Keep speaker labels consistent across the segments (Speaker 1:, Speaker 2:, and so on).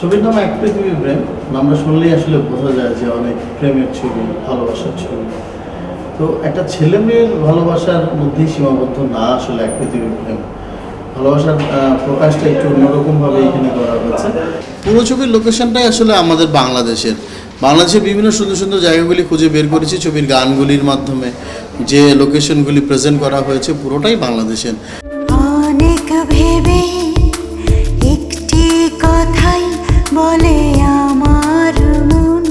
Speaker 1: ছবির নাম এক পৃথিবী প্রেম নামটা শুনলেই আসলে বোঝা যায় যে অনেক প্রেমের ছবি, ভালোবাসার ছবি। তো একটা ছেলে মেয়ের ভালোবাসার মধ্যেই সীমাবদ্ধ না আসলে এক পৃথিবী প্রেম। ভালোবাসার প্রকাশটা একটু অন্যরকমভাবে এখানে করা হয়েছে। পুরো ছবির লোকেশনটাই আসলে আমাদের বাংলাদেশের। বাংলাদেশের বিভিন্ন সুন্দর সুন্দর জায়গাগুলি খুঁজে বের করেছি ছবির গানগুলির মাধ্যমে। যে লোকেশনগুলি প্রেজেন্ট করা হয়েছে পুরোটাই বাংলাদেশের।
Speaker 2: অনেক ভেবে বলে আমার মন।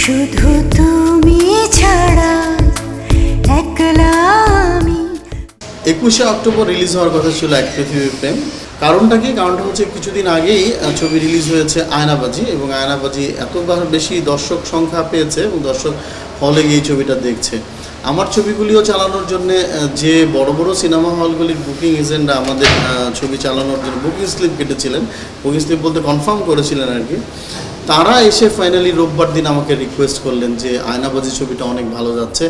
Speaker 2: শুধু তুমি ছাড়া একলা আমি।
Speaker 1: একুশে অক্টোবর রিলিজ হওয়ার কথা ছিল এক পৃথিবীর প্রেম। কারণটা কি? কারণটা হচ্ছে কিছুদিন আগেই ছবি রিলিজ হয়েছে আয়নাবাজি এবং আয়নাবাজি এতবার বেশি দর্শক সংখ্যা পেয়েছে এবং দর্শক হলে গিয়ে ছবিটা দেখছে। আমার ছবিগুলিও চালানোর জন্য যে বড় বড় সিনেমা হলগুলির বুকিং এজেন্টরা আমাদের ছবি চালানোর জন্য বুকিং স্লিপ কেটেছিলেন। বুকিং স্লিপ বলতে কনফার্ম করেছিলেন আর কি। তারা এসে ফাইনালি রোববার দিন আমাকে রিকোয়েস্ট করলেন যে, আয়নাবাজি ছবিটা অনেক ভালো যাচ্ছে।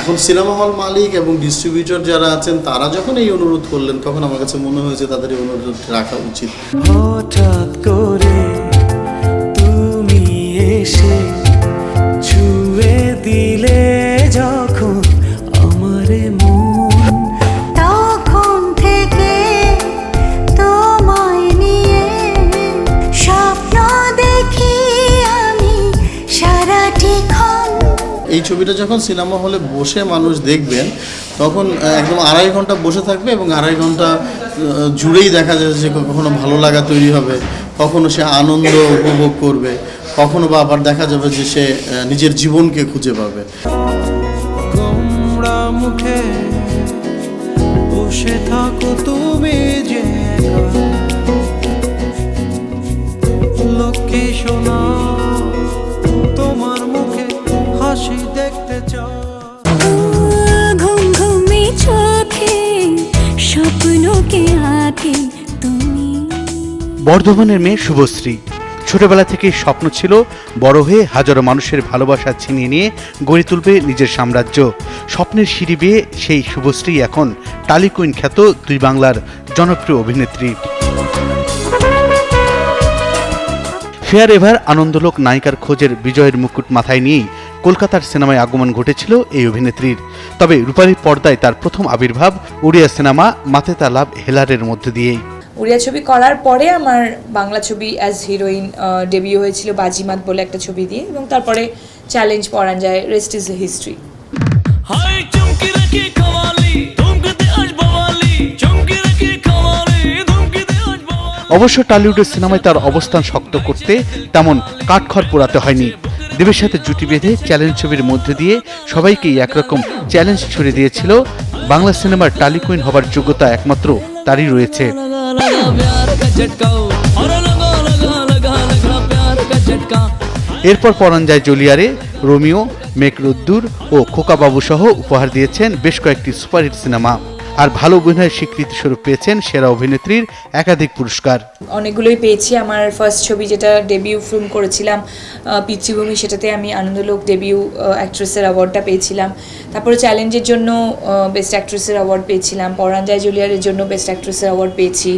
Speaker 1: এখন সিনেমা হল মালিক এবং ডিস্ট্রিবিউটর যারা আছেন, তারা যখন এই অনুরোধ করলেন, তখন আমার কাছে মনে হয়েছে তাদের এই অনুরোধ রাখা উচিত।
Speaker 3: হঠাৎ করে যখন আমারে মন
Speaker 2: তখন থেকে তোমায় নিয়ে স্বপ্ন দেখি আমি সারাটি ক্ষণ।
Speaker 1: এই ছবিটা যখন সিনেমা হলে বসে মানুষ দেখবেন তখন একদম আড়াই ঘণ্টা বসে থাকবে এবং আড়াই ঘণ্টা জুড়েই দেখা যাবে যে কখনো ভালো লাগা তৈরি হবে কখনো সে আনন্দ উপভোগ করবে কখনো বা আবার দেখা যাবে যে সে নিজের জীবনকে খুঁজে পাবে।
Speaker 3: মুখে বসে থাকো তুমি যে। লক্ষ্মী সোনা তোমার মুখে হাসি দেখতে চাও।
Speaker 4: ঘুম ঘুমে চোখে স্বপ্নকে আঁকে তুমি।
Speaker 5: বর্ধমানের মেয়ে শুভশ্রী। ছোটবেলা থেকেই স্বপ্ন ছিল বড় হয়ে হাজারো মানুষের ভালোবাসা ছিনিয়ে নিয়ে গড়ে তুলবে নিজের সাম্রাজ্য। স্বপ্নের সিঁড়ি বেয়ে সেই শুভশ্রী এখন টালিকুইন খ্যাত দুই বাংলার জনপ্রিয় অভিনেত্রী। ফেয়ার এভার আনন্দলোক নায়িকার খোঁজের বিজয়ের মুকুট মাথায় নিয়েই কলকাতার সিনেমায় আগমন ঘটেছিল এই অভিনেত্রীর। তবে রূপালী পর্দায় তার প্রথম আবির্ভাব উড়িয়া সিনেমা মাতেতা লাভ হেলারের মধ্য দিয়েই।
Speaker 6: উড়িয়া ছবি করার পরে আমার বাংলা ছবি অ্যাজ হিরোইন ডেবিউ হয়েছিল বাজিমাত বলে একটা ছবি দিয়ে এবং তারপরে চ্যালেঞ্জ পড়ান যায় রেস্ট ইজ হিস্ট্রি
Speaker 5: অবশ্য টলিউডের সিনেমায় তার অবস্থান শক্ত করতে তেমন কাঠখড় পোড়াতে হয়নি। দেবের সাথে জুটি বেঁধে চ্যালেঞ্জ ছবির মধ্যে দিয়ে সবাইকেই একরকম চ্যালেঞ্জ ছুড়ে দিয়েছিল। বাংলা সিনেমার টালিকুইন হবার যোগ্যতা একমাত্র তারই রয়েছে।
Speaker 7: प्यार का झटका और लगा लगा लगा लगा प्यार का झटका
Speaker 5: এরপর পরান যায় জলিয়ারে রোমিও মেক রোদ্দুর ও খোকাবাবু সহ উপহার দিয়েছেন বেশ কয়েকটি সুপারহিট সিনেমা আর ভালো অভিনয়ের স্বীকৃতি স্বরূপ পেয়েছেন সেরা অভিনেত্রীর একাধিক পুরস্কার।
Speaker 6: অনেকগুলোই পেয়েছি। আমার ফার্স্ট ছবি যেটা ডেবিউ ফিল্ম করেছিলাম পিতৃভূমি, সেটাতে আমি আনন্দলোক ডেবিউ অ্যাক্ট্রেসের অ্যাওয়ার্ডটা পেয়েছিলাম। তারপরে চ্যালেঞ্জের জন্য বেস্ট অ্যাক্ট্রেসের অ্যাওয়ার্ড পেয়েছিলাম। পরাঞ্জয় জুলিয়ারের জন্য বেস্ট অ্যাক্ট্রেসের অ্যাওয়ার্ড পেয়েছি।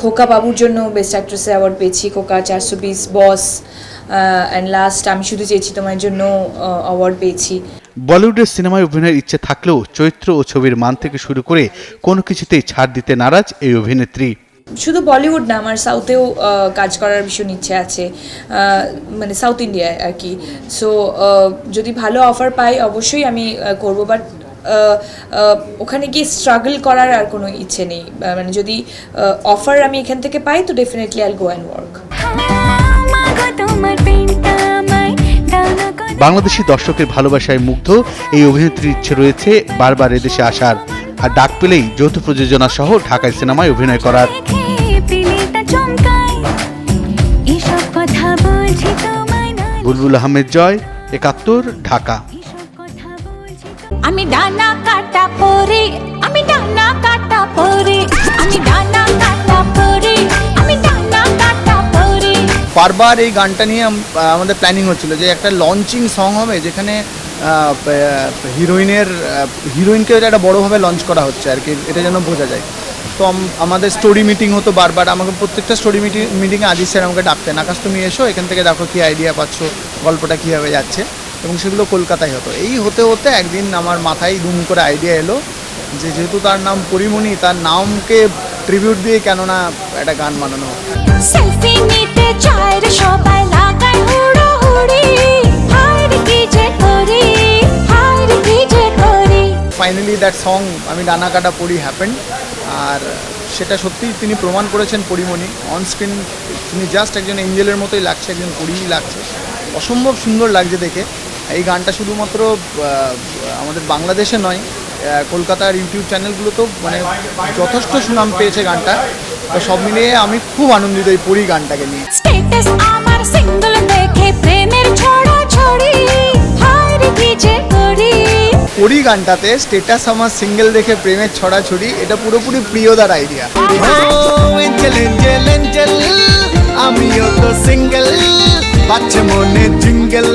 Speaker 6: খোকা বাবুর জন্য বেস্ট অ্যাক্ট্রেসের অ্যাওয়ার্ড পেয়েছি। খোকা চারশো বিশ বস অ্যান্ড লাস্ট আমি শুধু চেয়েছি তোমার জন্য অ্যাওয়ার্ড পেয়েছি।
Speaker 5: বলিউডের সিনেমায় অভিনয়ের ইচ্ছে থাকলেও চরিত্র ও ছবির মান থেকে শুরু করে কোনো কিছুতেই ছাড় দিতে নারাজ এই অভিনেত্রী।
Speaker 6: শুধু বলিউড না আমার সাউথেও কাজ করার ভীষণ ইচ্ছে আছে মানে সাউথ ইন্ডিয়ায় আর কি। সো যদি ভালো অফার পাই অবশ্যই আমি করব বাট ওখানে গিয়ে স্ট্রাগল করার আর কোনো ইচ্ছে নেই। মানে যদি অফার আমি এখান থেকে পাই তো
Speaker 4: definitely I go and work
Speaker 5: Bangladeshi দর্শকের ভালোবাসায় মুগ্ধ এই অভিনেত্রীর ইচ্ছে রয়েছে বারবার এদেশে আসার। আর ডাক পেলেই যৌথ প্রযোজনা সহ ঢাকায় সিনেমায় অভিনয় করার। বুলবুল আহমেদ জয় একাত্তর ঢাকা।
Speaker 4: আমি ডানা কাটা পরে আমি ডানা কাটা পরে আমি ডানা
Speaker 8: বারবার এই গানটা নিয়ে আমাদের প্ল্যানিং হচ্ছিল যে একটা লঞ্চিং সং হবে যেখানে হিরোইনের হিরোইনকে একটা বড়োভাবে লঞ্চ করা হচ্ছে আর কি, এটা যেন বোঝা যায়। তো আমাদের স্টোরি মিটিং হতো বারবার, আমাকে প্রত্যেকটা স্টোরি মিটিং মিটিংয়ে আজিজ স্যার আমাকে ডাকতেন, আকাশ, তুমি এসো, এখান থেকে দেখো কী আইডিয়া পাচ্ছ, গল্পটা কীভাবে যাচ্ছে? এবং সেগুলো কলকাতায় হতো। এই হতে হতে একদিন আমার মাথায় দুম করে আইডিয়া এলো যে যেহেতু তার নাম পরিমণি, তার নামকে ট্রিবিউট দিয়ে কেননা একটা গান বানানো। ফাইনালি দ্যাট সং আমি ডানা কাটা পড়ি হ্যাপেন আর সেটা সত্যিই তিনি প্রমাণ করেছেন পরিমণি। অন স্ক্রিন তিনি জাস্ট একজন এঞ্জেলের মতোই লাগছে, একজন পরিই লাগছে। অসম্ভব সুন্দর লাগছে দেখে। এই গানটা শুধুমাত্র আমাদের বাংলাদেশে নয় কলকাতার ইউটিউব চ্যানেলগুলোতেও মানে যথেষ্ট সুনাম পেয়েছে গানটা। তো সব মিলিয়ে আমি খুব আনন্দিত এই পরি গানটাকে নিয়ে।
Speaker 4: স্ট্যাটাস আমার সিঙ্গল দেখে প্রেমের ছড়া ছড়ি রে কি যে করি।
Speaker 8: পরি গানটাতে স্টেটাস আমার সিঙ্গেল দেখে প্রেমের ছড়াছড়ি এটা পুরোপুরি প্রিয়দার আইডিয়া
Speaker 1: আমিও তো সিঙ্গেল বাচ্চা মনে জিঙ্গেল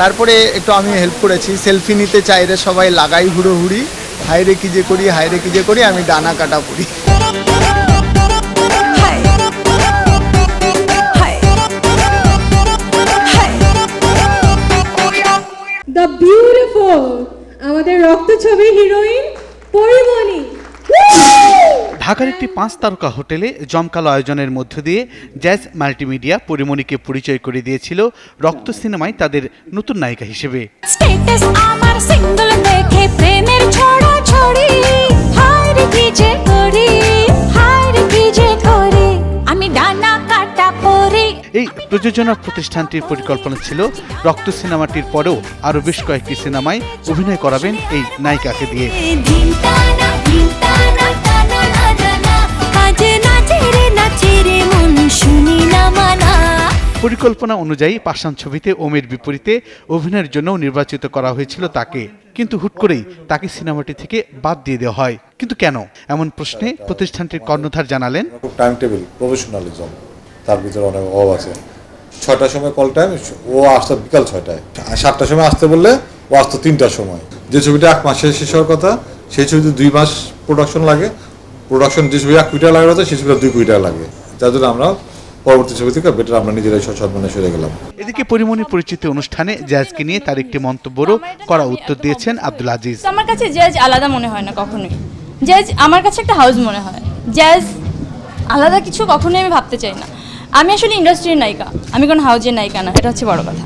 Speaker 8: তারপরে একটু আমি হেল্প করেছি সেলফি নিতে চাইরে সবাই লাগাই হুড়োহুড়ি হাইরে কি যে করি হাইরে কি যে করি আমি ডানা কাটা পড়ি
Speaker 9: দ্য বিউটিফুল আমাদের রক্তছবি হিরোইন পরিমণি।
Speaker 5: ঢাকার একটি পাঁচ তারকা হোটেলে জমকালো আয়োজনের মধ্য দিয়ে জ্যাজ মাল্টিমিডিয়া পরিমণিকে পরিচয় করে দিয়েছিল রক্ত সিনেমায় তাদের নতুন নায়িকা হিসেবে।
Speaker 4: স্ট্যাটাস আমার সিঙ্গল দেখে প্রেমের ছড়া ছড়ি করি।
Speaker 5: প্রযোজনা প্রতিষ্ঠানটির পরিকল্পনা ছিল রক্ত সিনেমাটির পরেও আরও বেশ কয়েকটি সিনেমায় অভিনয় করাবেন এই নায়িকাকে দিয়ে। পরিকল্পনা অনুযায়ী পাষাণ ছবিতে ওমের বিপরীতে অভিনয়ের জন্যও নির্বাচিত করা হয়েছিল তাকে। কিন্তু হুট করেই তাকে সিনেমাটি থেকে বাদ দিয়ে দেওয়া হয়। কিন্তু কেন? এমন প্রশ্নে প্রতিষ্ঠানটির কর্ণধার জানালেন
Speaker 10: টাইম টেবিল প্রফেশনালিজম তার ভিতরে অনেক অভাব আছে। ছয়টার সময় কল টাইম ও আসতো বিকাল ছয়টায়। আর সাতটার সময় আসতে বললে ও আসতো তিনটার সময়। যে ছবিটা এক মাসে শেষ হওয়ার কথা সেই ছবিতে দুই মাস প্রোডাকশন লাগে। প্রোডাকশন যে ছবি এক কোটি টাকা লাগার কথা সেই ছবিটা দুই কোটি টাকা লাগে। যার জন্য আমরা পরবর্তী ছবি থেকে বেটার আমরা নিজেরাই সচেতন সরে গেলাম।
Speaker 5: এদিকে পরিমণি পরিচিতি অনুষ্ঠানে জ্যাজকে নিয়ে তার একটি মন্তব্যরও করা উত্তর দিয়েছেন আব্দুল আজিজ।
Speaker 11: আমার কাছে জ্যাজ আলাদা মনে হয় না কখনোই। জ্যাজ আমার কাছে একটা হাউস মনে হয়। জ্যাজ আলাদা কিছু কখনোই আমি ভাবতে চাই না। আমি আসলে ইন্ডাস্ট্রির নায়িকা। আমি কোনো হাউজের নায়িকা না এটা হচ্ছে বড় কথা।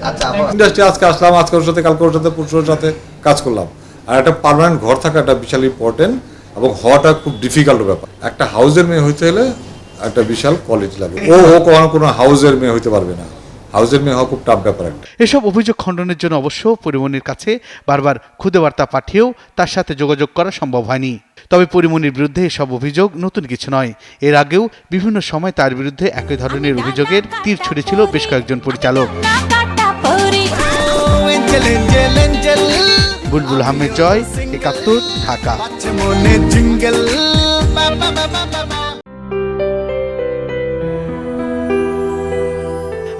Speaker 10: ইন্ডাস্ট্রি আজকে আসলাম আজকে ওর সাথে কালকে ওর সাথে পরশুর সাথে কাজ করলাম। আর একটা পার্মানেন্ট ঘর থাকা একটা বিশাল ইম্পর্টেন্ট এবং হওয়াটা খুব ডিফিকাল্ট ব্যাপার। একটা হাউজের মেয়ে হইতে হলে একটা বিশাল কোয়ালিটি লাগবে। ও ও কখনো কোনো হাউসের মেয়ে হইতে পারবে না। হাউসের মেয়ে হওয়া খুব টাফ ব্যাপার একটা।
Speaker 5: এসব অভিযোগ খণ্ডনের জন্য অবশ্য পরিমণির কাছে বারবার খুদে বার্তা পাঠিয়েও তার সাথে যোগাযোগ করা সম্ভব হয়নি। তবে পরিমণির বিরুদ্ধে এসব অভিযোগ নতুন কিছু নয়। এর আগেও বিভিন্ন সময় তার বিরুদ্ধে একই ধরনের অভিযোগের তীর ছুড়েছিল বেশ কয়েকজন পরিচালক। বুলবুল আহমেদ জয়, একাত্তর, ঢাকা।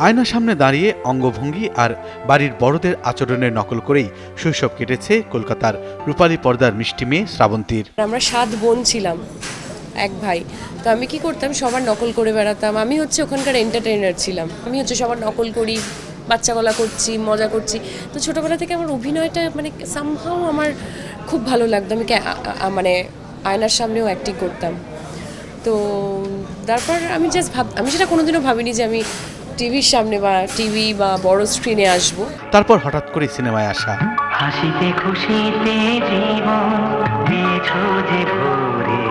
Speaker 5: আয়নার সামনে দাঁড়িয়ে অঙ্গভঙ্গি আর বাড়ির বড়দের আচরণের নকল করেই শৈশব কেটেছে কলকাতার রূপালী পর্দার মিষ্টি মেয়ে শ্রাবন্তীর।
Speaker 12: আমরা সাত বোন ছিলাম, এক ভাই। তো আমি কি করতাম? সবার নকল করে বেড়াতাম। আমি হচ্ছে ওখানকার এন্টারটেইনার ছিলাম। আমি হচ্ছে সবার নকল করি বাচ্চা গলা করছি, মজা করছি। তো ছোটোবেলা থেকে আমার অভিনয়টা মানে সামহাও আমার খুব ভালো লাগতো। আমি মানে আয়নার সামনেও অ্যাক্টিং করতাম। তো, তারপর আমি জাস্ট ভাব আমি সেটা কোনোদিনও ভাবিনি যে আমি টিভির সামনে বা টিভি বা বড় স্ক্রিনে আসব।
Speaker 5: তারপর হঠাৎ করে সিনেমায় আসা।
Speaker 3: হাসিতে খুশিতে জীবন দিয়েছ যে ভরে।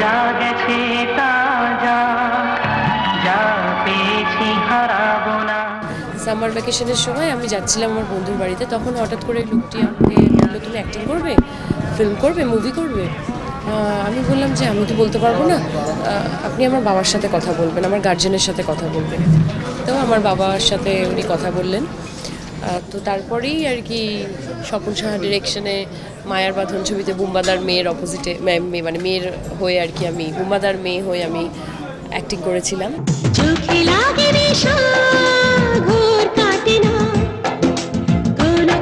Speaker 3: যা গেছে তা যা যা পেয়েছি হারাবো না।
Speaker 12: সামার ভ্যাকেশনের সময় আমি যাচ্ছিলাম আমার বন্ধুর বাড়িতে। তখন হঠাৎ করে লোকটি আমাকে বলল তুমি অ্যাক্টিং করবে? ফিল্ম করবে? মুভি করবে? আমি বললাম যে আমি তো বলতে পারব না। আপনি আমার বাবার সাথে কথা বলবেন, আমার গার্জেনের সাথে কথা বলবেন। তো আমার বাবার সাথে উনি কথা বললেন। তো তারপরেই আর কি স্বপন সাহা ডিরেকশনে মায়ার বাঁধন ছবিতে বুম্বাদার মেয়ের অপোজিটে মানে মেয়ের হয়ে আর কি আমি, বুম্বাদার মেয়ে হয়ে আমি অ্যাক্টিং করেছিলাম।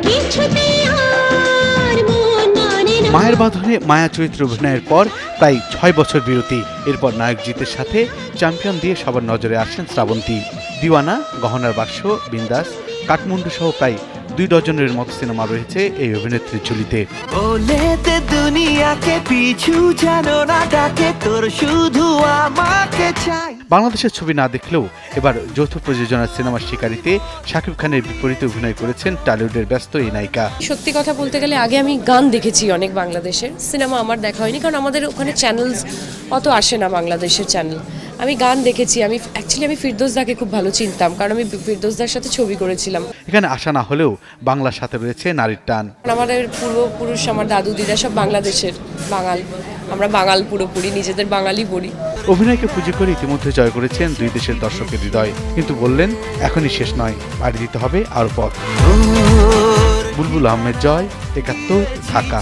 Speaker 4: কিছুতে
Speaker 5: মায়ের বাঁধনে মায়া চরিত্র অভিনয়ের পর প্রায় ছয় বছর বিরতি। এরপর নায়ক জিতের সাথে চ্যাম্পিয়ন দিয়ে সবার নজরে আসেন শ্রাবন্তী। দিওয়ানা, গহনার বাক্স, বিন্দাস, কাঠমান্ডু সহ প্রায় দুই ডজনের মতো সিনেমা রয়েছে এই অভিনেত্রীর ঝুলিতে।
Speaker 3: দুনিয়াকে পিছু যেন না তোর শুধু আমাকে চাই।
Speaker 5: বাংলাদেশের ছবি না দেখলেও এবার যৌথ প্রযোজনার সিনেমার শিকারিতে শাকিব খানের বিপরীতে অভিনয় করেছেন টলিউডের ব্যস্ত এই নায়িকা।
Speaker 12: সত্যি কথা বলতে গেলে আগে আমি গান দেখেছি অনেক বাংলাদেশের। সিনেমা আমার দেখা হয়নি কারণ আমাদের ওখানে চ্যানেলস অত আসে না বাংলাদেশের চ্যানেল আমি গান দেখেছি আমি অ্যাকচুয়ালি আমি ফিরদোসদাকে খুব ভালো চিনতাম কারণ আমি ফিরদোসদার সাথে ছবি করেছিলাম।
Speaker 5: এখানে আসা না হলেও বাংলার সাথে রয়েছে নারীর টান।
Speaker 12: আমাদের পূর্বপুরুষ আমার দাদু দিদা সব বাংলাদেশের বাঙাল। আমরা বাঙাল পুরোপুরি নিজেদের বাঙালি বলি।
Speaker 5: অভিনয়কে পুঁজি করে ইতিমধ্যে জয় করেছেন দুই দেশের দর্শকের হৃদয়। কিন্তু বললেন, এখনই শেষ নয়, বাড়ি দিতে হবে আরও পথ। বুলবুল আহমেদ জয়, একাত্তর, ঢাকা।